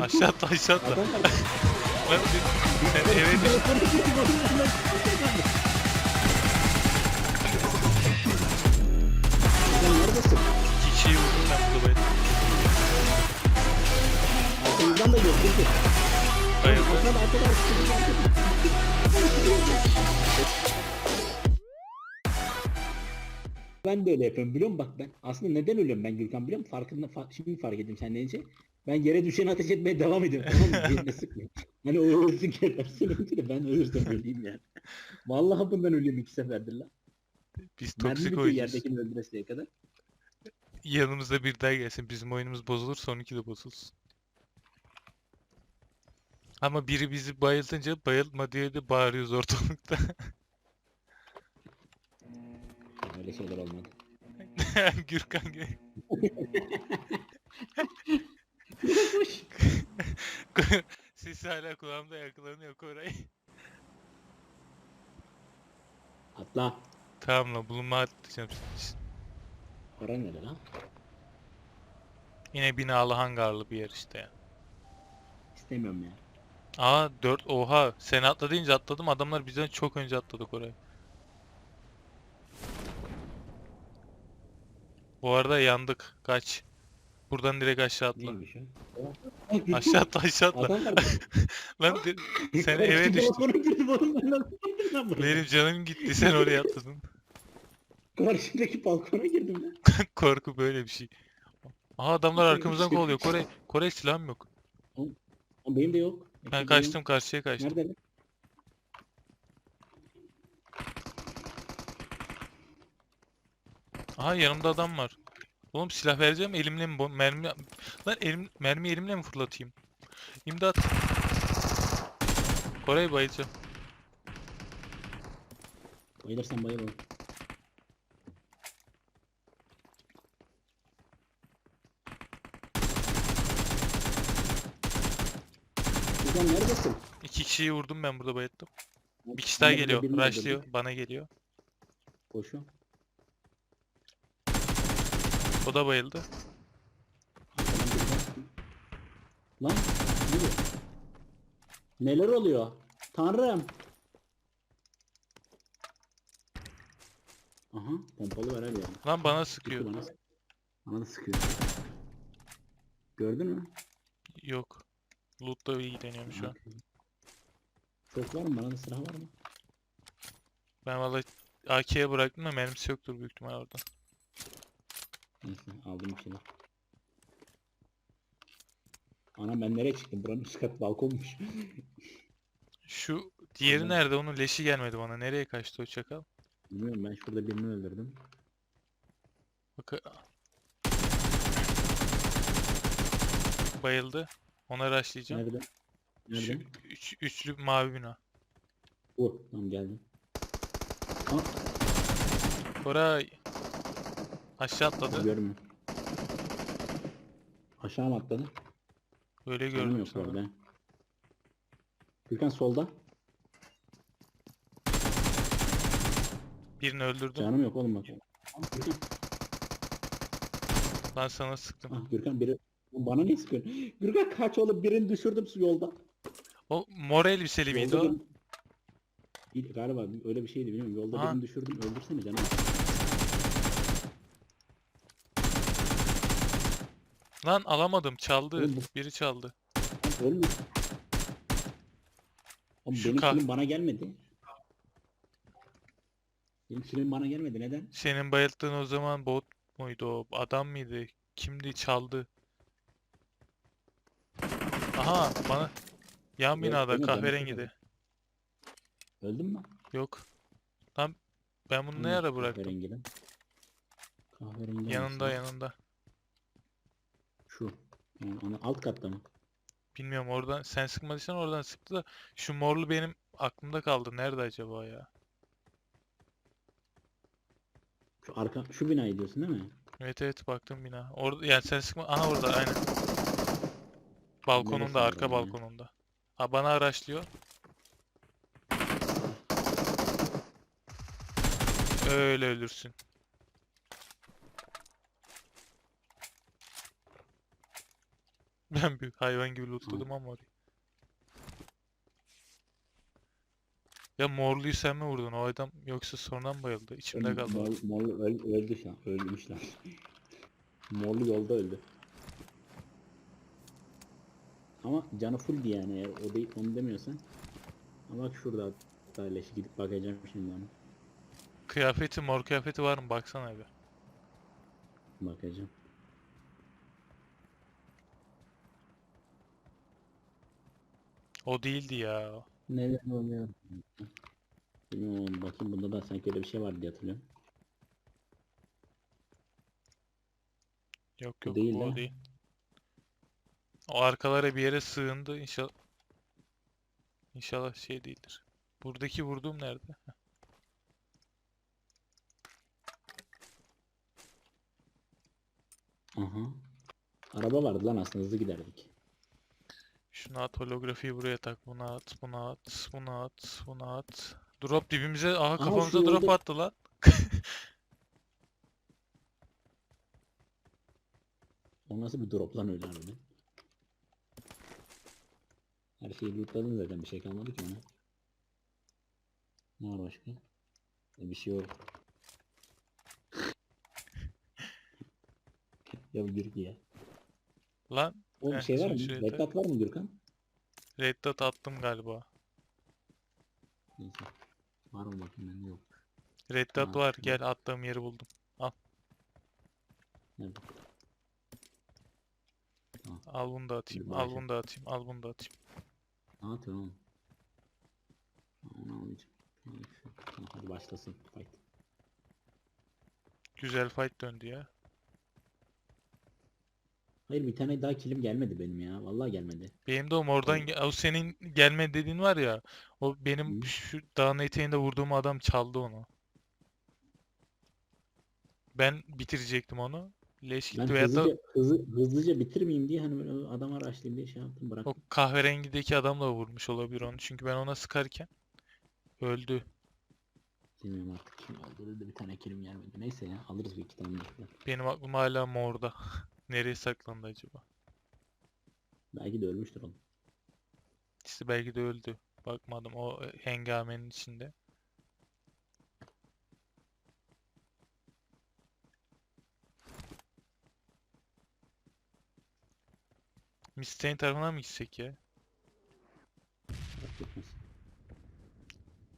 Aşağı atla aşağı atla. Adam var. Lan bir- sen eve düş. Sen neredesin? İki kişiyi vurdum ben burada bayıldım. Arkamızdan da yok. Dur. Arkada. Ben de öyle yapıyorum biliyor musun? Bak ben aslında neden ölüyorum ben Gürkan biliyor musun? Farkında, fa- şimdi fark ettim sen deyince. Ben yere düşeni ateş etmeye devam ediyorum. Tamam mı? Birine sıkmıyor. Hani o ölsün gebersin önce de ben ölürsem öleyim yani. Vallahi bundan ölüyorum iki seferdir lan. Biz toksik oyuncuyuz. yerdekini öldüresiye kadar. Yanımızda bir daha gelsin. Bizim oyunumuz bozulur, sonunki de bozulsun. Ama biri bizi bayıltınca bayıltma diye de bağırıyoruz ortalıkta. Öyle şeyler olmadı. Gürkan gel. Sesi hala kulağımda yakalanıyor Koray. Atla. Tamam lan bulunma atlayacağım senin için. Para nerede lan? Yine binalı hangarlı bir yer işte ya. İstemiyorum ya. Aa 4 oha sen atla deyince atladım adamlar bizden çok önce atladı Koray. Bu arada yandık kaç. Buradan direkt aşağı atla. Neymiş? Aşağı atla aşağı atla. Adam var. Lan sen eve düştün. Balkona girdim oğlum ben nasıl girdim lan buraya? Benim canım gitti sen oraya atladın. Karşındaki balkona girdim lan. Korku böyle bir şey. Aha adamlar arkamızdan şey. kovalıyor. Kore Kore silahım yok. Ama benim de yok. Ben Benim de kaçtım karşıya yok. kaçtım. Nerede lan? Aha yanımda adam var. Oğlum silah vereceğim elimle mi mermi lan elim mermi elimle mi fırlatayım? İmdat. Koray bayılacağım. Bayılırsan bayıl oğlum. Güzel neredesin? İki kişiyi vurdum ben burada bayıldım. Ben Bir kişi daha geliyor. Rushlıyor. Bana geliyor. Koşuyorum. O da bayıldı. Lan ne bu? Neler oluyor? Tanrım. Aha pompalı var abi yani. Lan bana Sıkıyor bana. Bana da sıkıyor. Gördün mü? Yok. Loot da iyi deniyorum şu an. Çok var mı? Bana da silah var mı? Ben vallahi AK'ye bıraktım da mermisi yoktur büyük ihtimal orada. Neyse aldım şeyler. Ana ben nereye çıktım? Buranın üst kat balkonmuş. Şu diğeri Tamam. nerede? Onun leşi gelmedi bana. Nereye kaçtı o çakal? Bilmiyorum ben şurada birini öldürdüm. Bak Bayıldı. Ona rushlayacağım. Nerede? Şu Nerede? üç, üçlü mavi bina. Bu. Tamam geldim. Aa, Koray. Aşağı atladı. görmüyorum. Aşağı mı atladı? Öyle Canım gördüm yok orada. Gürkan solda. Birini öldürdüm. Canım yok oğlum bak. Gürkan, Lan sana sıktım. ah, Gürkan biri bana ne sıkıyorsun? Gürkan kaç oğlum birini düşürdüm su yolda. O mor elbiseli miydi Yolda o? birini- İyi, Galiba öyle bir şeydi bilmiyorum. Yolda Aha. birini düşürdüm öldürsene canım. Lan alamadım. Çaldı. Oğlum bu- Biri çaldı. Ölmüş. Oğlum Şu benim kah- kilim bana gelmedi. Benim kilim bana gelmedi neden? Senin bayılttığın o zaman bot muydu o? Adam mıydı? Kimdi? Çaldı. Aha bana. Yan Yok, binada değil mi? Canı kahverengide. Öldün mü? Yok. Lan ben bunu ne Hı, ara bıraktım? Kahverengiden. Kahverengi Yanında yanında. Şu. Yani ana alt katta mı? Bilmiyorum oradan sen sıkmadıysan oradan sıktı da şu morlu benim aklımda kaldı. Nerede acaba ya? Şu arka şu binayı diyorsun değil mi? Evet evet baktım bina. Orada yani sen sıkma. Aha orada aynen. Balkonunda Neresinde arka o ya? balkonunda. Ha bana araçlıyor. Öyle ölürsün. Ben bir hayvan gibi lootladım ama orayı. Ya morluyu sen mi vurdun? O adam yoksa sonradan bayıldı? İçimde kaldı. Mor, Morlu öl- öldü şu an. Ölmüş lan. Morlu yolda öldü. Ama canı full diye yani eğer o değil, onu demiyorsan. Ama bak şurada leşi gidip bakacağım şimdi ona. Kıyafeti, mor kıyafeti var mı? Baksana bir. Bakacağım. O değildi ya. Neden oluyor? Bilmiyorum bakayım bunda da sanki öyle bir şey var diye hatırlıyorum. Yok yok değil o ha. değil. O arkalara bir yere sığındı. İnşallah İnşallah şey değildir. Buradaki vurduğum nerede? Aha. Araba vardı lan aslında hızlı giderdik. Şunu at holografiyi buraya tak. Bunu at, bunu at, bunu at, bunu at. Drop dibimize. Aha şu kafamıza drop yolda- attı lan. O nasıl bir drop lan öyle harbiden? Her şeyi lootladın zaten bir şey kalmadı ki ona. Ne var başka? E, bir şey yok. ya Gürk ya. Lan O bir Heh, şey var mı? Red tak. Dot var mı Gürkan? red dot attım galiba. Neyse. Var mı bakayım bende yok. Red dot var. Gel attığım yeri buldum. Nerede? Al bunu da atayım. Al bunu da atayım. Al bunu da atayım. Aa tamam. Onu almayacağım. Tamam, hadi başlasın fight. Güzel fight döndü ya. Hayır bir tane daha kilim gelmedi benim ya. Vallahi gelmedi. Benim de o ge- o senin gelme dediğin var ya. O benim Hı. şu dağın eteğinde vurduğum adam çaldı onu. Ben bitirecektim onu. Leş Ben gitti veyahut da hızlıca, hızlı, hızlıca bitirmeyeyim diye hani böyle adam araçlayayım diye şey yaptım o bıraktım. kahverengideki adam da vurmuş olabilir onu. Çünkü ben ona sıkarken öldü. Bilmiyorum artık kim oldu dedi bir tane kilim gelmedi. Neyse ya alırız bir iki tane de. Benim aklım hala morda. Nereye saklandı acaba? Belki de ölmüştür oğlum. İşte belki de öldü. Bakmadım o e, hengamenin içinde. Mistein tarafına mı gitsek ya?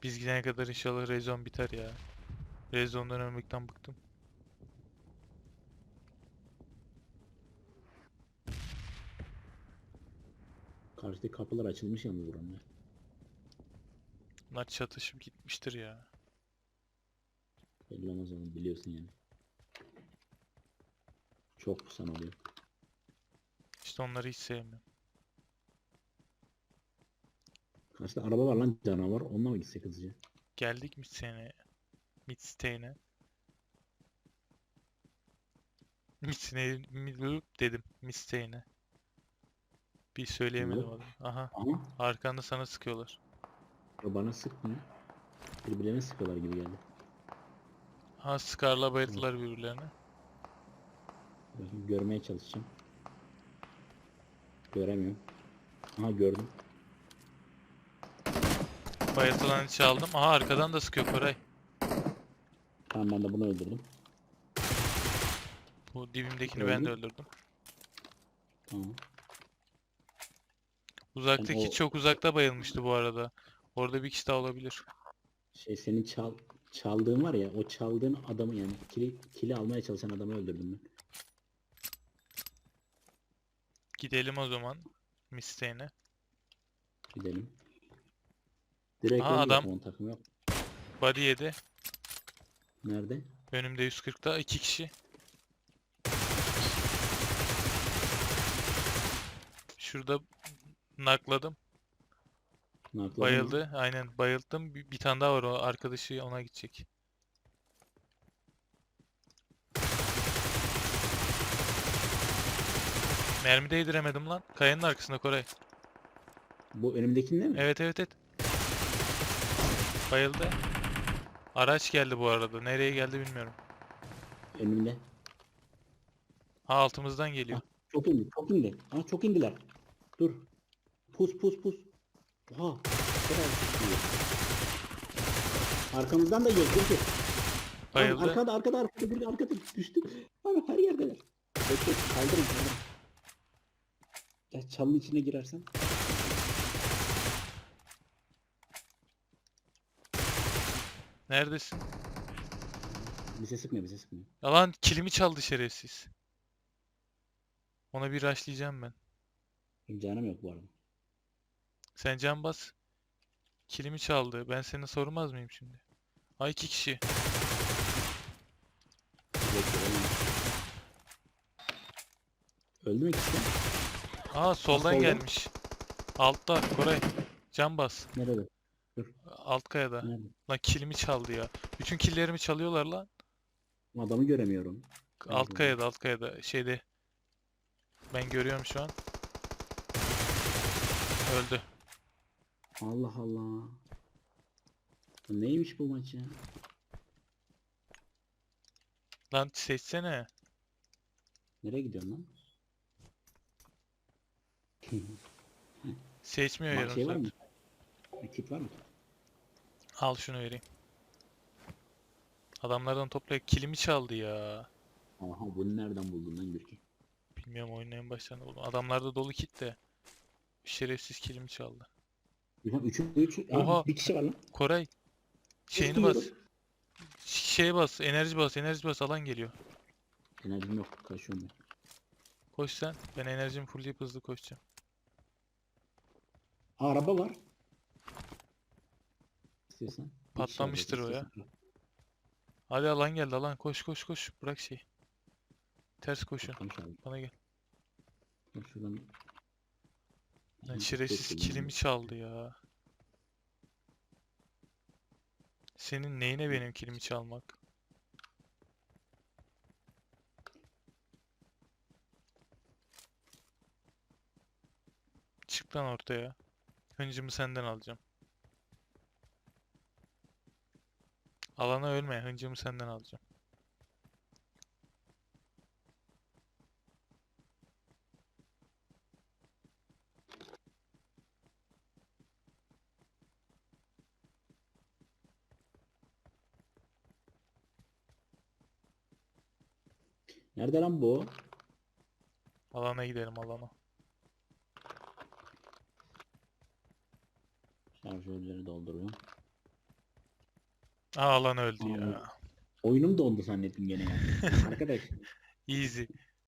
Biz gidene kadar inşallah rezon biter ya. Rezondan ölmekten bıktım. Karşıdaki kapılar açılmış yalnız buranın. Bunlar çatışıp gitmiştir ya. Belli olmaz onu biliyorsun yani. Çok pusan oluyor. İşte onları hiç sevmiyorum. Karşıda araba var lan canavar. Onunla mı gitsek hızlıca? Geldik Midstein'e. Midstein'e. Midstein'e mid- dedim. Midstein'e. Bir söyleyemedim Yok. Aha. Ama Arkanda sana sıkıyorlar. o bana sıkmıyor. Birbirlerine sıkıyorlar gibi geldi. Ha Scar'la bayıldılar birbirlerine. Bakayım, görmeye çalışacağım. Göremiyorum. Aha gördüm. Bayıltılanı çaldım. Aha arkadan da sıkıyor Koray. Tamam ben de bunu öldürdüm. Bu dibimdekini ben de Öldü. öldürdüm. Tamam. Uzaktaki o- çok uzakta bayılmıştı bu arada. Orada bir kişi daha olabilir. Şey senin çal çaldığın var ya o çaldığın adamı yani kili, kili almaya çalışan adamı öldürdüm ben. Gidelim o zaman. Midstein'e. Gidelim. Direkt öldü adam. takımı yok. Body yedi. Nerede? Önümde 140'ta iki kişi. Şurada nakladım. Nakladın mı? Bayıldı. Aynen bayıldım. Bir, bir tane daha var o arkadaşı ona gidecek. Mermi değdiremedim lan. Kayanın arkasında Koray. Bu önümdekinde mi? Evet evet evet. Bayıldı. Araç geldi bu arada. Nereye geldi bilmiyorum. Önümde. Ha altımızdan geliyor. Çok indi. Çok indi. Aa çok indiler. Dur. Pus pus pus. Oha. Arkamızdan da yiyor. Dur Bayıldı. arkada arkada arkada bir arkada düştü. Abi her yerdeler. Bekle kaldırın kaldırın. Gel çalının içine girersen. Neredesin? Bize sıkmıyor bize sıkmıyor. Yalan kilimi çaldı şerefsiz. Ona bir rushlayacağım ben. Benim canım yok bu arada. Sen can bas. Kilimi çaldı. Ben seni sormaz mıyım şimdi? Ay iki kişi. Öldü mü ikisi? Aa soldan solda. gelmiş. Altta Koray. Can bas. Nerede? Alt kayada. Nerede? Lan kilimi çaldı ya. Bütün killerimi çalıyorlar lan. Adamı göremiyorum. Alt kayada, alt kayada. Şeyde. Ben görüyorum şu an. Öldü. Allah Allah. Bu Neymiş bu maç ya? Lan seçsene. Nereye gidiyorsun lan? Seçmiyor Bak yarım şey var saat. mı? Bir Kit var mı? Al şunu vereyim. Adamlardan toplayıp kilimi çaldı ya. Aha bunu nereden buldun lan Gürki? Bilmiyorum oyunun en başlarında buldum. Adamlarda dolu kit de. Şerefsiz kilimi çaldı. Gürkan 3 3 Oha. bir kişi var lan. Koray. Şeyini bas. Ş- Şeye bas. Enerji bas. Enerji bas. Alan geliyor. Enerjim yok. Kaçıyorum ben. Koş sen. Ben enerjimi fullleyip hızlı koşacağım. Aa, araba var. İstiyorsan. Patlamıştır o ya. Hadi alan geldi alan. Koş koş koş. Bırak şeyi. Ters koşun. Bana gel. Şuradan. Lan şerefsiz kilimi çaldı ya. Senin neyine benim kilimi çalmak? Çık lan ortaya. Hıncımı senden alacağım. Alana ölme. Hıncımı senden alacağım. Nerede lan bu? Alana gidelim alana. Şarjörleri dolduruyorum. Aa alan öldü Aa, ya. Oyunum dondu zannettim gene ya. Arkadaş Easy.